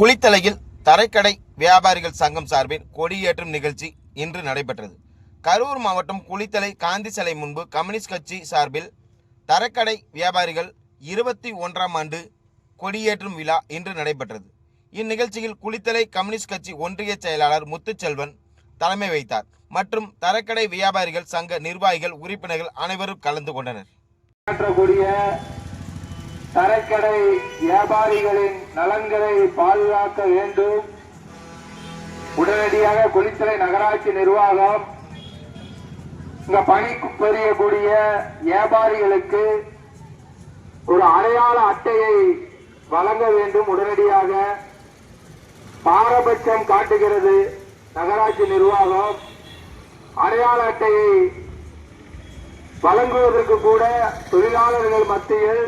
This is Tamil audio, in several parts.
குளித்தலையில் தரைக்கடை வியாபாரிகள் சங்கம் சார்பில் கொடியேற்றும் நிகழ்ச்சி இன்று நடைபெற்றது. கரூர் மாவட்டம் குளித்தலை காந்தி சிலை முன்பு கம்யூனிஸ்ட் கட்சி சார்பில் தரக்கடை வியாபாரிகள் இருபத்தி ஒன்றாம் ஆண்டு கொடியேற்றும் விழா இன்று நடைபெற்றது. இந்நிகழ்ச்சியில் குளித்தலை கம்யூனிஸ்ட் கட்சி ஒன்றிய செயலாளர் முத்துச்செல்வன் தலைமை வைத்தார் மற்றும் தரக்கடை வியாபாரிகள் சங்க நிர்வாகிகள் உறுப்பினர்கள் அனைவரும் கலந்து கொண்டனர். மாற்றக்கூடிய தரக்கடை வியாபாரிகளின் நலன்களை பாதுகாக்க வேண்டும். உடனடியாக குளித்தலை நகராட்சி நிர்வாகம் இங்க பணி புரியக்கூடிய வியாபாரிகளுக்கு ஒரு அடையாள அட்டையை வழங்க வேண்டும். உடனடியாக பாரபட்சம் காட்டுகிறது நகராட்சி நிர்வாகம். அடையாள அட்டையை வழங்குவதற்கு கூட தொழிலாளர்கள் மத்தியில்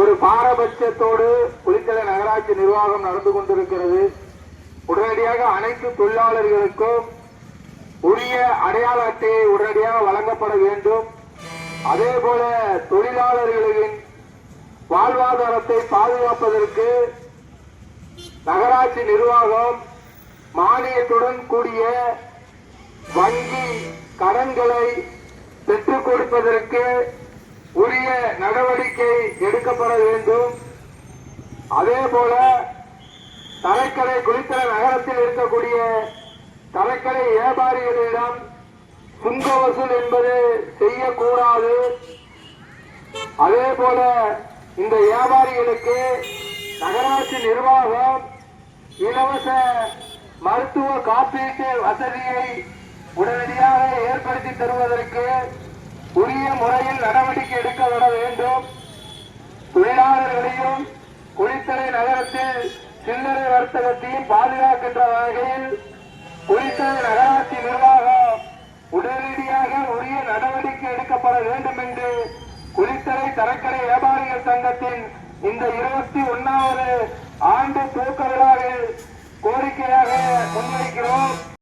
ஒரு பாரபட்சத்தோடு குளித்தலை நகராட்சி நிர்வாகம் நடந்து கொண்டிருக்கிறது. உடனடியாக அனைத்து தொழிலாளர்களுக்கும் உரிய அடையாள அட்டையை உடனடியாக வழங்கப்பட வேண்டும். அதே போல தொழிலாளர்களின் வாழ்வாதாரத்தை பாதுகாப்பதற்கு நகராட்சி நிர்வாகம் மானியத்துடன் கூடிய வங்கி கடன்களை பெற்றுக் கொடுப்பதற்கு உரிய நடவடிக்கை எடுக்கப்பட வேண்டும். அதே போல தரைக்கரை குளித்தல நகரத்தில் இருக்கக்கூடிய தரைக்கரை வியாபாரிகளிடம் சுங்க வசூல் என்பது செய்யக்கூடாது. அதே போல இந்த வியாபாரிகளுக்கு நகராட்சி நிர்வாகம் இலவச மருத்துவ காப்பீட்டு வசதியை உடனடியாக ஏற்படுத்தி தருவதற்கு உரிய முறையில் நடவடிக்கை எடுக்கப்பட தொழிலாளர்களையும் குளித்தலை நகரத்தில் சில்லறை வர்த்தகத்தையும் பாதுகாக்கின்ற வகையில் குளித்தலை நகராட்சி நிர்வாகம் உடனடியாக உரிய நடவடிக்கை எடுக்கப்பட வேண்டும் என்று குளித்தலை தரக்கடை வியாபாரிகள் சங்கத்தின் இந்த இருபத்தி ஒன்னாவது ஆண்டு